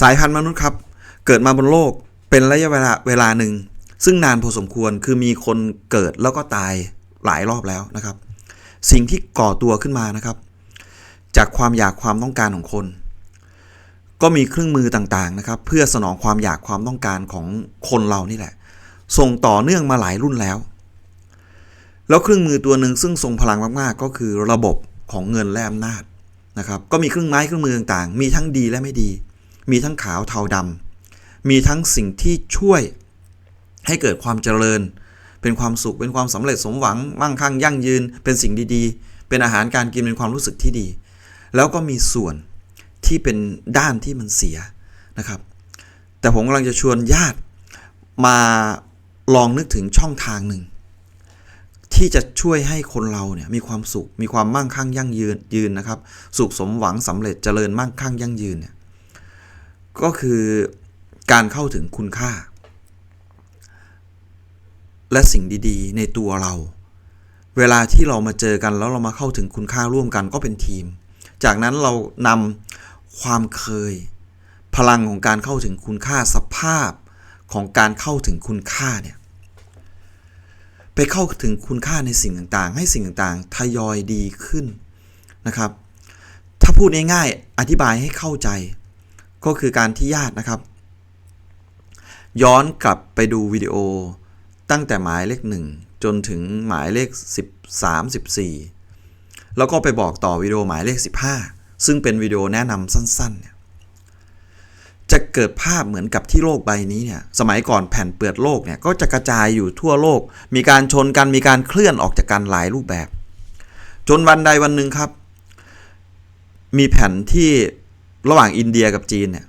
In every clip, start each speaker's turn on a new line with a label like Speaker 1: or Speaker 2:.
Speaker 1: สายพันธุ์มนุษย์ครับ เกิดมาบนโลกเป็นระยะเวลาเวลาหนึ่ง ซึ่งนานพอสมควรคือมีคนเกิดแล้วก็ตายหลายรอบแล้วนะครับ สิ่งที่ก่อตัวขึ้นมานะครับ จากความอยากความต้องการของคน ก็มีเครื่องมือต่างๆนะครับ เพื่อสนองความอยากความต้องการของคนเรานี่แหละ ส่งต่อเนื่องมาหลายรุ่นแล้ว แล้วเครื่องมือตัวหนึ่งซึ่งทรงพลังมากๆ ก็คือระบบของเงินและอำนาจนะครับ ก็มีเครื่องไม้เครื่องมือต่างๆ มีทั้งดีและไม่ดี มีทั้งขาวเทาดำมีทั้งสิ่งที่ช่วยให้เกิดความเจริญ เป็นความสุขเป็นความสำเร็จสมหวังมั่งคั่งยั่งยืน เป็นสิ่งดีๆ เป็นอาหารการกินเป็นความรู้สึกที่ดี แล้วก็มีส่วนที่เป็นด้านที่มันเสียนะครับ แต่ผมกำลังจะชวนญาติมาลองนึกถึงช่องทางหนึ่งที่จะช่วยให้คนเราเนี่ยมีความสุข มีความมั่งคั่งยั่งยืนยืนนะครับ สุขสมหวังสำเร็จเจริญมั่งคั่งยั่งยืนเนี่ย ก็คือการเข้าถึงคุณค่า และสิ่งดีๆ ในตัวเรา เวลาที่เรามาเจอกันแล้วเรามาเข้าถึงคุณค่าร่วมกันก็เป็นทีม จากนั้นเรานำความเคย พลังของการเข้าถึงคุณค่าสภาพของการเข้าถึงคุณค่าเนี่ยไปเข้าถึงคุณค่าในสิ่งต่างๆ ให้สิ่งต่างๆ ทยอยดีขึ้นนะครับ ถ้าพูดง่ายๆ อธิบายให้เข้าใจ ก็คือการที่ญาตินะครับ ย้อนกลับไปดูวิดีโอตั้งแต่หมายเลขหนึ่งจนถึงหมายเลข 13 14 แล้วก็ไปบอกต่อวิดีโอหมายเลข 15 ซึ่งเป็นวิดีโอแนะนำสั้นๆเนี่ยจะเกิดภาพเหมือนกับที่โลกใบนี้เนี่ยสมัยก่อนแผ่นเปลือกโลกเนี่ยก็จะกระจายอยู่ทั่วโลก มีการชนกันมีการเคลื่อนออกจากกันหลายรูปแบบ จนวันใดวันหนึ่งครับ มีแผ่นที่ ระหว่างอินเดียกับจีนเนี่ย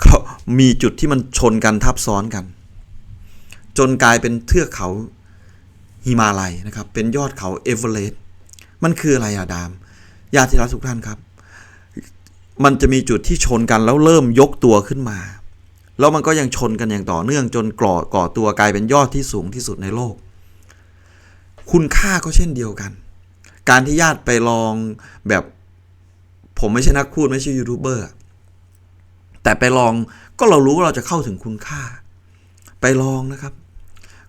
Speaker 1: เขามีจุดที่มันชนกันทับซ้อนกัน จนกลายเป็นเทือกเขาฮิมาลัยนะครับ เป็นยอดเขาเอเวอเรสต์มันคืออะไรอะดามญาติรักทุกท่านครับ มันจะมีจุดที่ชนกันแล้วเริ่มยกตัวขึ้นมา แล้วมันก็ยังชนกันอย่างต่อเนื่องจนก่อก่อตัวกลายเป็นยอดที่สูงที่สุดในโลก คุณค่าก็เช่นเดียวกัน การที่ญาติไปลองแบบ ผมไม่ใช่นักพูดไม่ใช่ยูทูบเบอร์แต่ไปลองก็เรารู้ว่าเราจะเข้าถึงคุณค่า ไปลองนะครับ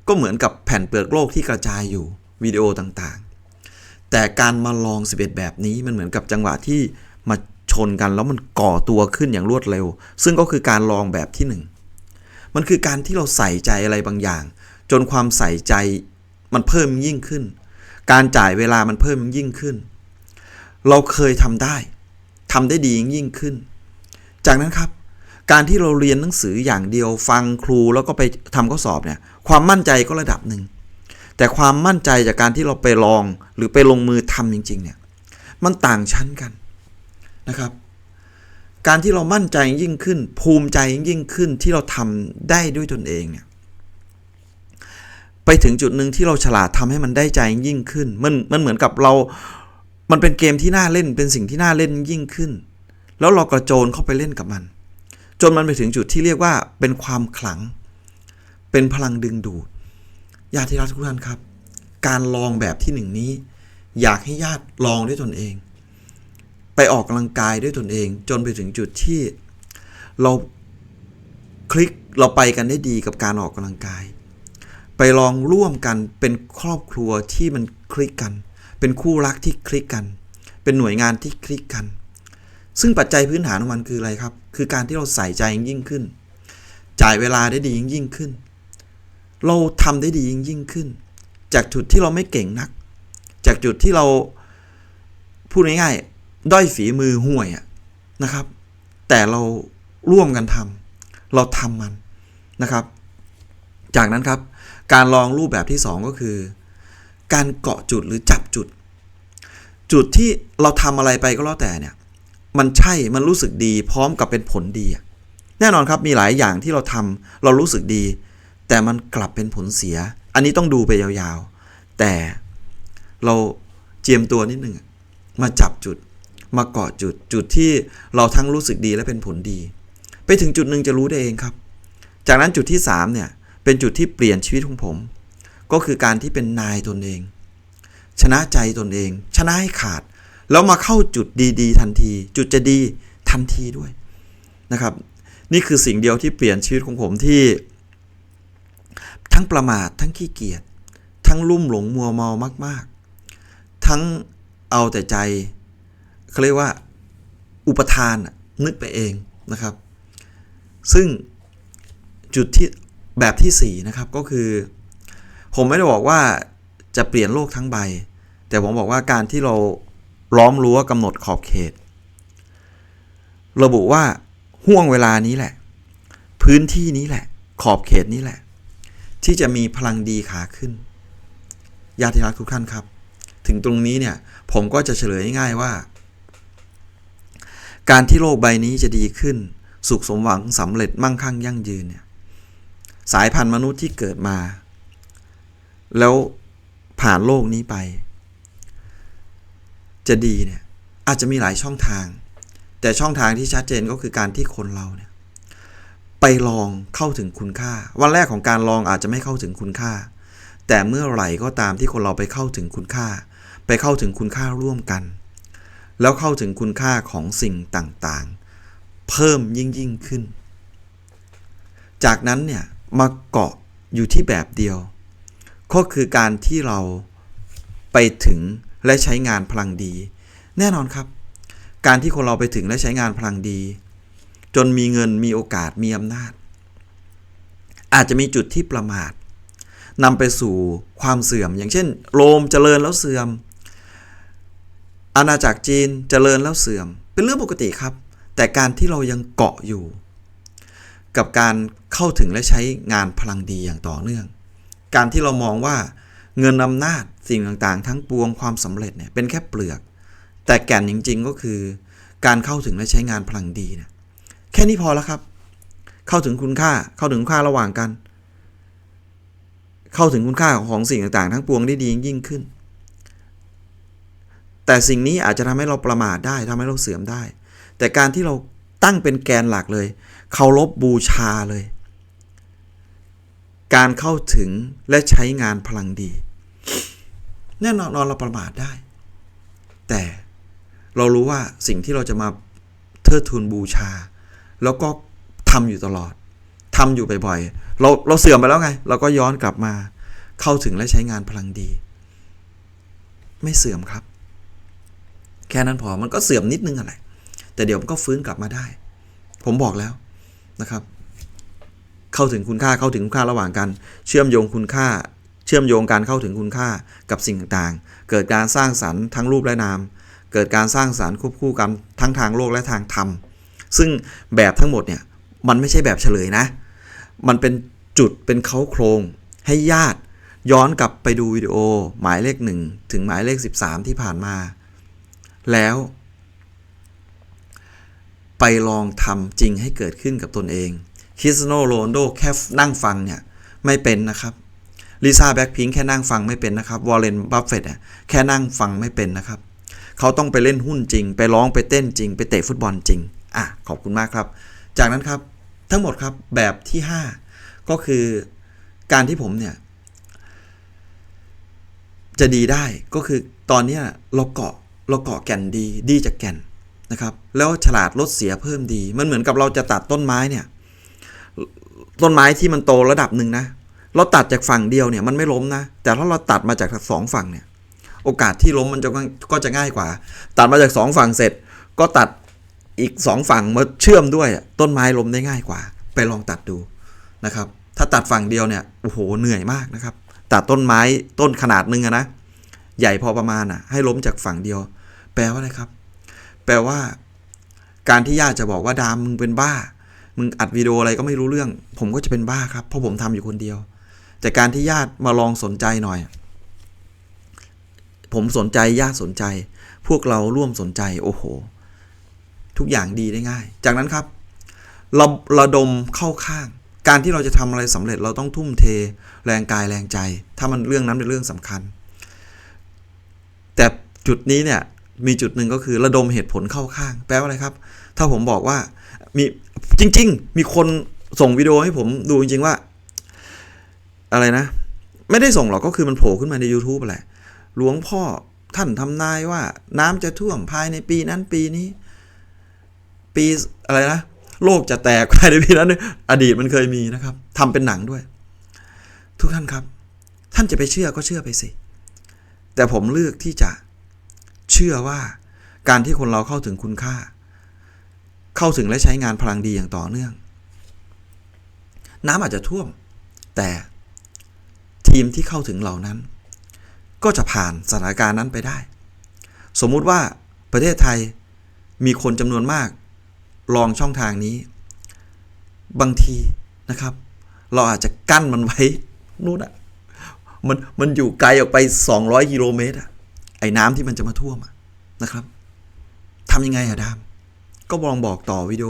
Speaker 1: ก็เหมือนกับแผ่นเปลือกโลกที่กระจายอยู่วิดีโอต่างๆ แต่การมาลอง 11 แบบนี้มันเหมือนกับจังหวะที่มาชนกันแล้วมันก่อตัวขึ้นอย่างรวดเร็ว ซึ่งก็คือการลองแบบที่หนึ่งมันคือการที่เราใส่ใจอะไรบางอย่าง จนความใส่ใจมันเพิ่มยิ่งขึ้น การจ่ายเวลามันเพิ่มยิ่งขึ้น เราเคยทำได้ ทำได้ดียิ่งขึ้น จากนั้นครับ การที่เราเรียนหนังสืออย่างเดียวฟังครูแล้วก็ไปทำข้อสอบเนี่ยความมั่นใจก็ระดับหนึ่ง แต่ความมั่นใจจากการที่เราไปลองหรือไปลงมือทำจริง ๆ เนี่ยมันต่างชั้นกันนะครับ การที่เรามั่นใจยิ่งขึ้น ภูมิใจยิ่งขึ้นที่เราทำได้ด้วยตนเองเนี่ยไปถึงจุดหนึ่งที่เราฉลาดทำให้มันได้ใจยิ่งขึ้นมันมันเหมือนกับเรา มันเป็นเกมที่น่าเล่นเป็นสิ่งที่น่าเล่นยิ่งขึ้น แล้วเรากระโจนเข้าไปเล่นกับมัน จนมันไปถึงจุดที่เรียกว่าเป็นความขลัง เป็นพลังดึงดูดญาติรักทุกท่านครับ การลองแบบที่หนึ่งนี้ อยากให้ญาติลองด้วยตนเอง ไปออกกำลังกายด้วยตนเอง จนไปถึงจุดที่เราคลิกเราไปกันได้ดีกับการออกกำลังกาย ไปลองร่วมกันเป็นครอบครัวที่มันคลิกกัน เป็นคู่รักที่คลิกกัน เป็นหน่วยงานที่คลิกกัน ซึ่งปัจจัยพื้นฐานของมันคืออะไรครับ คือการที่เราใส่ใจยิ่งขึ้น จ่ายเวลาได้ดียิ่งขึ้น เราทำได้ดียิ่งยิ่งขึ้น จากจุดที่เราไม่เก่งนัก จากจุดที่เราพูดง่ายๆด้อยฝีมือห่วยนะครับ แต่เราร่วมกันทำเราทำมันนะครับ จากนั้นครับ การลองรูปแบบที่ 2 ก็คือ การเกาะจุดหรือจับจุด จุดที่เราทำอะไรไปก็แล้วแต่เนี่ย มันใช่มันรู้สึกดีพร้อมกับเป็นผลดี แน่นอนครับมีหลายอย่างที่เราทำเรารู้สึกดี แต่มันกลับเป็นผลเสีย อันนี้ต้องดูไปยาวๆ แต่เราเจียมตัวนิดหนึ่งมาจับจุด มาเกาะจุดจุดที่เราทั้งรู้สึกดีและเป็นผลดี ไปถึงจุดหนึ่งจะรู้ได้เองครับ จากนั้นจุดที่3เนี่ยเป็นจุดที่เปลี่ยนชีวิตของผม ก็คือการที่เป็นนายตนเอง ชนะใจตนเอง ชนะให้ขาด แล้วมาเข้าจุดดีๆ ทันที จุดจะดีทันทีด้วยนะครับ นี่คือสิ่งเดียวที่เปลี่ยนชีวิตของผมที่ ทั้งประมาททั้งขี้เกียจทั้งลุ่มหลงมัวเมามาก ๆ ทั้งเอาแต่ใจเขาเรียกว่าอุปทานนึกไปเองนะครับ ซึ่งจุดที่แบบที่ 4 นะครับก็คือ ผมไม่ได้บอกว่าจะเปลี่ยนโลกทั้งใบ แต่ผมบอกว่าการที่เราล้อมรั้วกำหนดขอบเขต ระบุว่าห่วงเวลานี้แหละ พื้นที่นี้แหละ ขอบเขตนี้แหละ ที่จะมีพลังดีขาขึ้นญาติรักทุกท่านครับ ถึงตรงนี้เนี่ย ผมก็จะเฉลยง่ายว่า การที่โลกใบนี้จะดีขึ้น สุขสมหวังสำเร็จมั่งคั่งยั่งยืนเนี่ยสายพันธุ์มนุษย์ที่เกิดมา แล้วผ่านโลกนี้ไป จะดีเนี่ยอาจจะมีหลายช่องทาง แต่ช่องทางที่ชัดเจนก็คือการที่คนเราเนี่ยไปลองเข้าถึงคุณค่า วันแรกของการลองอาจจะไม่เข้าถึงคุณค่า แต่เมื่อไหร่ก็ตามที่คนเราไปเข้าถึงคุณค่า ไปเข้าถึงคุณค่าร่วมกัน แล้วเข้าถึงคุณค่าของสิ่งต่างๆ เพิ่มยิ่งยิ่งขึ้น จากนั้นเนี่ยมาเกาะอยู่ที่แบบเดียว ก็คือการที่เราไปถึงและใช้งานพลังดี แน่นอนครับ การที่คนเราไปถึงและใช้งานพลังดี จนมีเงินมีโอกาสมีอำนาจ อาจจะมีจุดที่ประมาทนำไปสู่ความเสื่อม อย่างเช่น โรมเจริญแล้วเสื่อม อาณาจักรจีนเจริญแล้วเสื่อม เป็นเรื่องปกติครับ แต่การที่เรายังเกาะอยู่ กับการเข้าถึงและใช้งานพลังดีอย่างต่อเนื่อง การที่เรามองว่าเงินอำนาจสิ่งต่างๆ ทั้งปวงความสำเร็จเนี่ยเป็นแค่เปลือก แต่แก่นจริง ๆ ก็คือ การเข้าถึงและใช้งานพลังดีเนี่ยแค่นี้พอแล้วครับ เข้าถึงคุณค่าเข้าถึงค่าระหว่างกัน เข้าถึงคุณค่าของสิ่งต่างๆ ทั้งปวงได้ดียิ่งขึ้น แต่สิ่งนี้อาจจะทำให้เราประมาทได้ทำให้เราเสื่อมได้ แต่การที่เราตั้งเป็นแกนหลักเลยเคารพบบูชาเลย การเข้าถึงและใช้งานพลังดี แน่นอนเราประมาทได้ แต่เรารู้ว่าสิ่งที่เราจะมาเทิดทูนบูชา แล้วก็ทำอยู่ตลอดทำอยู่บ่อยๆเราเราเสื่อมไปแล้วไง เราก็ย้อนกลับมาเข้าถึงและใช้งานพลังดี ไม่เสื่อมครับ แค่นั้นพอมันก็เสื่อมนิดนึงอะไรแต่เดี๋ยวมันก็ฟื้นกลับมาได้ ผมบอกแล้วนะครับ เข้าถึงคุณค่าเข้าถึงคุณค่าระหว่างกัน เชื่อมโยงคุณค่า เชื่อมโยงการเข้าถึงคุณค่ากับสิ่งต่างๆ เกิดการสร้างสรรค์ทั้งรูปและนาม เกิดการสร้างสรรค์ควบคู่กันทั้งทางโลกและทางธรรม ซึ่งแบบทั้งหมดเนี่ยมันไม่ใช่แบบเฉลยนะ มันเป็นจุดเป็นเขาโครงให้ญาติย้อนกลับไปดูวิดีโอหมายเลขหนึ่งถึงหมายเลข 13 ที่ผ่านมา แล้ว ไปลองทำจริงให้เกิดขึ้นกับตนเอง คริสโนโรนโดแค่นั่งฟังเนี่ยไม่เป็นนะครับลิซ่าแบ็คพิงแค่นั่งฟังไม่เป็นนะครับวอลเลนบัฟเฟตต์แค่นั่งฟังไม่เป็นนะครับ เขาต้องไปเล่นหุ้นจริง ไปร้องไปเต้นจริง ไปเตะฟุตบอลจริง อะ ขอบคุณมากครับ จากนั้นครับทั้งหมดครับแบบที่ 5 ก็คือการที่ผมเนี่ย จะดีได้ก็คือตอนนี้เราเกาะเราเกาะแก่นดีดีจากแก่นนะครับ แล้วฉลาดลดเสียเพิ่มดี มันเหมือนกับเราจะตัดต้นไม้เนี่ย ต้นไม้ที่มันโตระดับหนึ่งนะ เราตัดจากฝั่งเดียวเนี่ยมันไม่ล้มนะ แต่ถ้าเราตัดมาจากสองฝั่งเนี่ย โอกาสที่ล้มมันจะก็จะง่ายกว่า ตัดมาจากสองฝั่งเสร็จ ก็ตัดอีกสองฝั่งมาเชื่อมด้วยต้นไม้ล้มได้ง่ายกว่า ไปลองตัดดูนะครับ ถ้าตัดฝั่งเดียวเนี่ยโอ้โหเหนื่อยมากนะครับ ตัดต้นไม้ต้นขนาดหนึ่งนะใหญ่พอประมาณอะ ให้ล้มจากฝั่งเดียว แปลว่าอะไรครับ แปลว่า การที่ญาติจะบอกว่าดามมึงเป็นบ้า มึงอัดวิดีโออะไรก็ไม่รู้เรื่อง ผมก็จะเป็นบ้าครับ เพราะผมทำอยู่คนเดียว แต่การที่ญาติมาลองสนใจหน่อย ผมสนใจญาติสนใจ พวกเราร่วมสนใจ โอ้โห ทุกอย่างดีได้ง่าย จากนั้นครับเราระดมเข้าข้าง การที่เราจะทำอะไรสำเร็จเราต้องทุ่มเท แรงกายแรงใจ ถ้ามันเรื่องนั้นเป็นเรื่องสำคัญ แต่จุดนี้เนี่ยมีจุดหนึ่งก็คือระดมเหตุผลเข้าข้าง แปลว่าอะไรครับ ถ้าผมบอกว่า มีจริง ๆ มีคนส่งวิดีโอให้ผมดูจริง ๆ ว่า อะไรนะ ไม่ได้ส่งหรอกก็คือมันโผล่ขึ้นมาใน YouTube แหละ หลวงพ่อท่านทำนายว่า น้ำจะท่วมภายในปีนั้นปีนี้ ปีอะไรนะโลกจะแตกภายในปีนั้นอดีตมันเคยมีนะครับทำเป็นหนังด้วย ทุกท่านครับ ท่านจะไปเชื่อก็เชื่อไปสิ แต่ผมเลือกที่จะเชื่อว่าการที่คนเราเข้าถึงคุณค่า เข้าถึงและใช้งานพลังดีอย่างต่อเนื่อง น้ำอาจจะท่วม แต่ทีมที่เข้าถึงเหล่านั้น ก็จะผ่านสถานการณ์นั้นไปได้ สมมุติว่าประเทศไทยมีคนจำนวนมาก ลองช่องทางนี้ บางทีนะครับ เราอาจจะกั้นมันไว้นู่นอะมันมันอยู่ไกลออกไป 200กิโลเมตรอะไอ้น้ำที่มันจะมาท่วมะนะครับทำยังไงอะดาม ก็ลองบอกต่อวิดีโอ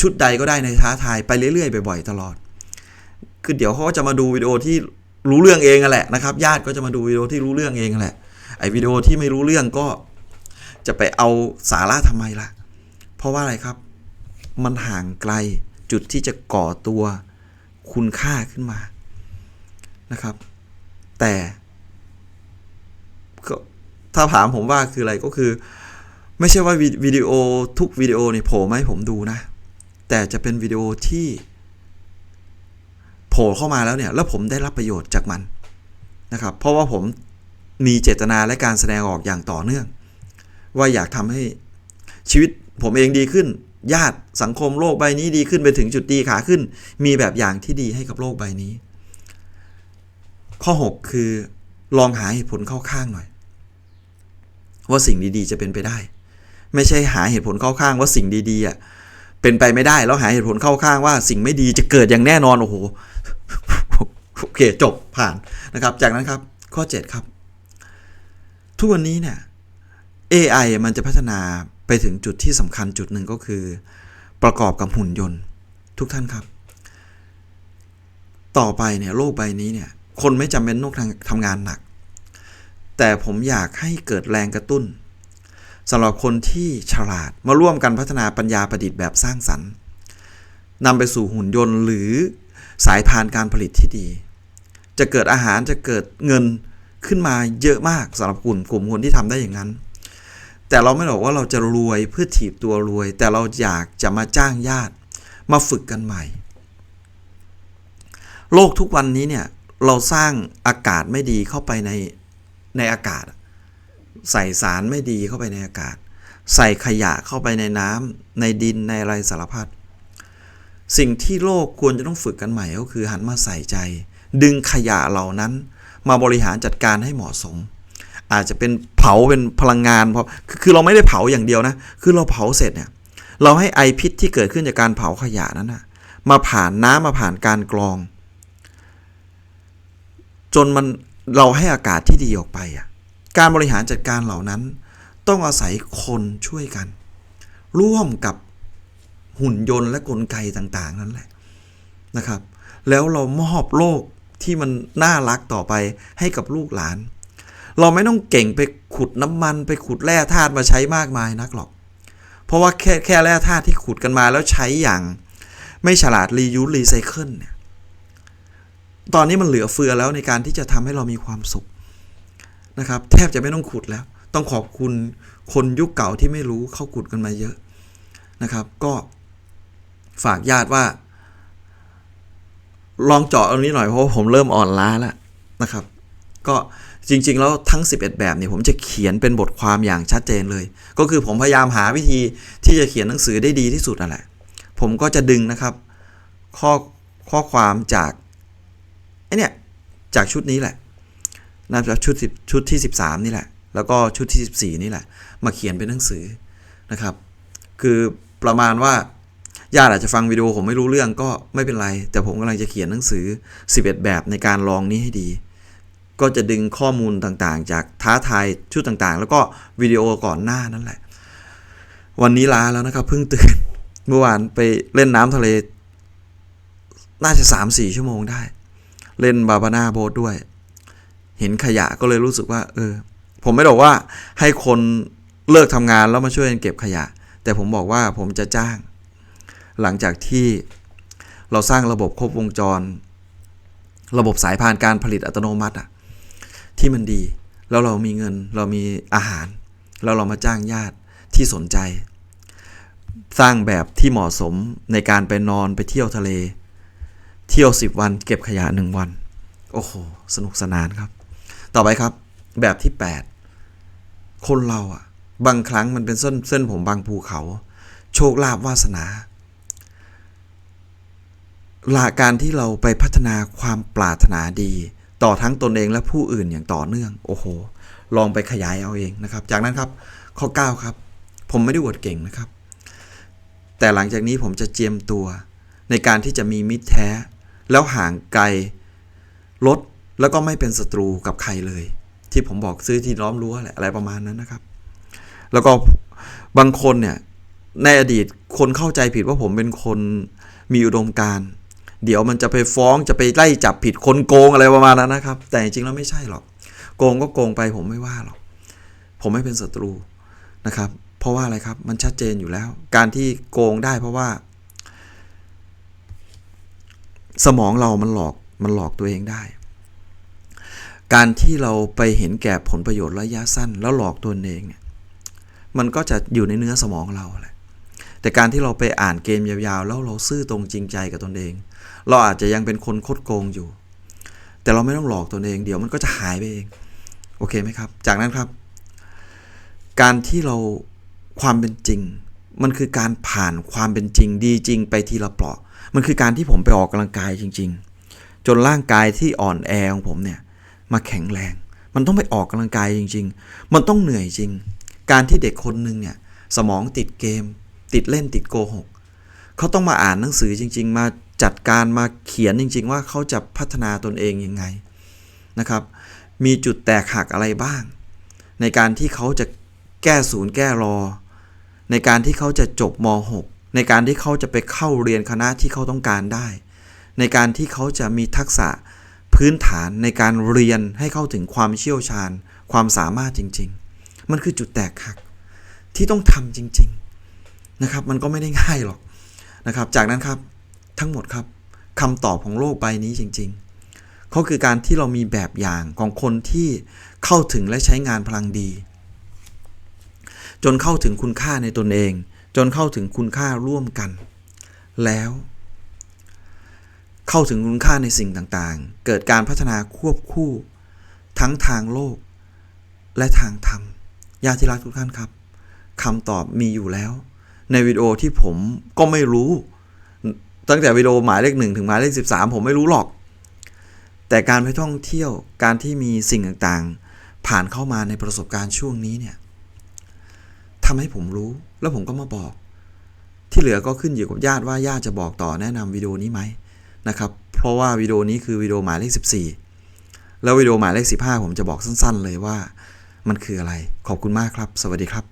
Speaker 1: ชุดใดก็ได้ในท้าทายไปเรื่อยๆบ่อยๆตลอด คือเดี๋ยวเขาก็จะมาดูวิดีโอที่รู้เรื่องเองอะแหละนะครับ ญาติก็จะมาดูวิดีโอที่รู้เรื่องเองแหละไอ้วิดีโอที่ไม่รู้เรื่องก็จะไปเอาสาระทำไมล่ะ เพราะว่าอะไรครับ มันห่างไกลจุดที่จะก่อตัวคุณค่าขึ้นมานะครับ แต่ก็ถ้าถามผมว่าคืออะไรก็คือ ไม่ใช่ว่าวิวิดีโอทุกวิดีโอนี่โผล่มาให้ผมดูนะ แต่จะเป็นวิดีโอที่โผล่เข้ามาแล้วเนี่ย แล้วผมได้รับประโยชน์จากมันนะครับ เพราะว่าผมมีเจตนาและการแสดงออกอย่างต่อเนื่อง ว่าอยากทำให้ชีวิตผมเองดีขึ้น ญาติสังคมโลกใบนี้ดีขึ้นไปถึงจุดดีขาขึ้น มีแบบอย่างที่ดีให้กับโลกใบนี้ ข้อ 6 คือลองหาเหตุผลเข้าข้างหน่อย ว่าสิ่งดีๆจะเป็นไปได้ ไม่ใช่หาเหตุผลเข้าข้างว่าสิ่งดีๆอะเป็นไปไม่ได้แล้วหาเหตุผลเข้าข้างว่าสิ่งไม่ดีจะเกิดอย่างแน่นอนโอ้โหโอเคจบผ่านนะครับ จากนั้นครับข้อ 7 ครับ ทุกวันนี้เนี่ย AI มันจะพัฒนาไปถึงจุดที่สำคัญจุดหนึ่งก็คือ ประกอบกับหุ่นยนต์ ทุกท่านครับ ต่อไปเนี่ยโลกใบนี้เนี่ย คนไม่จำเป็นต้องทำงานหนัก แต่ผมอยากให้เกิดแรงกระตุ้น สำหรับคนที่ฉลาดมาร่วมกันพัฒนาปัญญาประดิษฐ์แบบสร้างสรรค์นำไปสู่หุ่นยนต์หรือสายพานการผลิตที่ดี จะเกิดอาหารจะเกิดเงินขึ้นมาเยอะมากสำหรับกลุ่มกลุ่มคนที่ทำได้อย่างนั้น แต่เราไม่บอกว่าเราจะรวยเพื่อถีบตัวรวย แต่เราอยากจะมาจ้างญาติมาฝึกกันใหม่ โลกทุกวันนี้เนี่ยเราสร้างอากาศไม่ดีเข้าไปในในอากาศ ใส่สารไม่ดีเข้าไปในอากาศ ใส่ขยะเข้าไปในน้ำในดินในอะไรสารพัดสิ่งที่โลกควรจะต้องฝึกกันใหม่ก็คือหันมาใส่ใจ ดึงขยะเหล่านั้น มาบริหารจัดการให้เหมาะสม อาจจะเป็นเผาเป็นพลังงานเพราะคือเราไม่ได้เผาอย่างเดียวนะ คือเราเผาเสร็จเนี่ยเราให้ไอพิษที่เกิดขึ้นจากการเผาขยะนั้นนะมาผ่านน้ำมาผ่านการกรอง จนมันเราให้อากาศที่ดีออกไปอะ การบริหารจัดการเหล่านั้น ต้องอาศัยคนช่วยกัน ร่วมกับหุ่นยนต์และกลไกต่างๆ นั่นแหละนะครับ แล้วเรามอบโลกที่มันน่ารักต่อไปให้กับลูกหลาน เราไม่ต้องเก่งไปขุดน้ำมันไปขุดแร่ธาตุมาใช้มากมายนักหรอก เพราะว่าแค่แค่แร่ธาตุที่ขุดกันมาแล้วใช้อย่างไม่ฉลาดรียูสรีไซเคิลเนี่ยตอนนี้มันเหลือเฟือแล้วในการที่จะทำให้เรามีความสุข นะครับ แทบจะไม่ต้องขุดแล้ว ต้องขอบคุณคนยุคเก่าที่ไม่รู้เขาขุดกันมาเยอะนะครับ ก็ฝากญาติว่า ลองเจาะตรงนี้หน่อยเพราะผมเริ่มอ่อนล้าแล้วนะครับ ก็จริง ๆ แล้วทั้ง 11 แบบเนี่ยผมจะเขียนเป็นบทความอย่างชัดเจนเลย ก็คือผมพยายามหาวิธีที่จะเขียนหนังสือได้ดีที่สุดนั่นแหละผมก็จะดึงนะครับ ข้อข้อความจากไอเนี่ยจากชุดนี้แหละ นะจากชุดชุดที่ 13 นี่แหละ แล้วก็ชุดที่ 14 นี่แหละ มาเขียนเป็นหนังสือนะครับ คือประมาณว่าญาติอาจจะฟังวิดีโอผมไม่รู้เรื่องก็ไม่เป็นไร แต่ผมกำลังจะเขียนหนังสือ 11 แบบในการลองนี้ให้ดี ก็จะดึงข้อมูลต่างๆ จากท้าทายชุดต่างๆ แล้วก็วิดีโอก่อนหน้านั่นแหละ วันนี้ลาแล้วนะครับเพิ่งตื่นเมื่อวานไปเล่นน้ำทะเล น่าจะ 3-4 ชั่วโมงได้ เล่นบาบาน่าโบ๊ทด้วย เห็นขยะก็เลยรู้สึกว่า เออ ผมไม่บอกว่าให้คนเลิกทำงานแล้วมาช่วยกันเก็บขยะ แต่ผมบอกว่าผมจะจ้าง หลังจากที่เราสร้างระบบครบวงจร ระบบสายพานการผลิตอัตโนมัติอะที่มันดี แล้วเรามีเงินเรามีอาหาร แล้วเรามาจ้างญาติที่สนใจ สร้างแบบที่เหมาะสมในการไปนอนไปเที่ยวทะเล เที่ยว 10 วัน เก็บขยะ1วัน โอ้โห สนุกสนานครับ ต่อไปครับ แบบที่ 8 คนเราอะบางครั้งมันเป็นเส้นเส้นผมบางภูเขา โชคลาภวาสนาหลาการที่เราไปพัฒนาความปรารถนาดี ต่อทั้งตนเองและผู้อื่นอย่างต่อเนื่อง โอ้โห ลองไปขยายเอาเองนะครับ จากนั้นครับ ข้อ 9 ครับ ผมไม่ได้อวดเก่งนะครับ แต่หลังจากนี้ผมจะเจียมตัว ในการที่จะมีมิตรแท้ แล้วห่างไกลลด แล้วก็ไม่เป็นศัตรูกับใครเลย ที่ผมบอกซื้อที่ล้อมรั้วแหละอะไรประมาณนั้นนะครับ แล้วก็บางคนเนี่ยในอดีตคนเข้าใจผิดว่าผมเป็นคนมีอุดมการเดี๋ยวมันจะไปฟ้องจะไปไล่จับผิดคนโกงอะไรประมาณนั้นนะครับ แต่จริงๆแล้วไม่ใช่หรอกโกงก็โกงไปผมไม่ว่าหรอกผมไม่เป็นศัตรูนะครับ เพราะว่าอะไรครับมันชัดเจนอยู่แล้ว การที่โกงได้เพราะว่า สมองเรามันหลอกมันหลอกตัวเองได้ การที่เราไปเห็นแก่ผลประโยชน์ระยะสั้น แล้วหลอกตัวเองเนี่ยมันก็จะอยู่ในเนื้อสมองเราแหละแต่การที่เราไปอ่านเกมยาวๆ แล้วเราซื่อตรงจริงใจกับตนเอง เราอาจจะยังเป็นคนคดโกงอยู่ แต่เราไม่ต้องหลอกตนเองเดี๋ยวมันก็จะหายไปเอง โอเคไหมครับ จากนั้นครับ การที่เราความเป็นจริง มันคือการผ่านความเป็นจริงดีจริงไปทีละเปราะ มันคือการที่ผมไปออกกำลังกายจริง ๆ จนร่างกายที่อ่อนแอของผมเนี่ย มาแข็งแรง มันต้องไปออกกำลังกายจริง ๆ มันต้องเหนื่อยจริง การที่เด็กคนหนึ่งเนี่ยสมองติดเกม ติดเล่นติดโกหกเขาต้องมาอ่านหนังสือจริง ๆ มาจัดการมาเขียนจริง ๆ ว่าเขาจะพัฒนาตนเองยังไงนะครับ มีจุดแตกหักอะไรบ้าง ในการที่เขาจะแก้ศูนย์แก้รอ ในการที่เขาจะจบม .6 ในการที่เขาจะไปเข้าเรียนคณะที่เขาต้องการได้ ในการที่เขาจะมีทักษะ พื้นฐานในการเรียนให้เข้าถึงความเชี่ยวชาญ ความสามารถจริง ๆ มันคือจุดแตกหักที่ต้องทำจริง ๆนะครับ มันก็ไม่ได้ง่ายหรอกนะครับ จากนั้นครับทั้งหมดครับคำตอบของโลกใบนี้จริง ๆ เขาคือการที่เรามีแบบอย่างของคนที่เข้าถึงและใช้งานพลังดี จนเข้าถึงคุณค่าในตนเอง จนเข้าถึงคุณค่าร่วมกัน แล้ว เข้าถึงคุณค่าในสิ่งต่างๆ เกิดการพัฒนาควบคู่ ทั้งทางโลก และทางธรรมญาติรักทุกท่านครับคำตอบมีอยู่แล้ว ในวิดีโอที่ผมก็ไม่รู้ ตั้งแต่วิดีโอหมายเลขหนึ่งถึงหมายเลขสิบสามผมไม่รู้หรอก แต่การไปท่องเที่ยวการที่มีสิ่งต่างๆ ผ่านเข้ามาในประสบการณ์ช่วงนี้เนี่ยทำให้ผมรู้แล้วผมก็มาบอก ที่เหลือก็ขึ้นอยู่กับญาติว่าญาติจะบอกต่อแนะนำวิดีโอนี้ไหม นะครับ เพราะว่าวิดีโอนี้คือวิดีโอหมายเลข 14 แล้ววิดีโอหมายเลข 15 ผมจะบอกสั้น ๆ เลยว่ามันคืออะไร ขอบคุณมากครับ สวัสดีครับ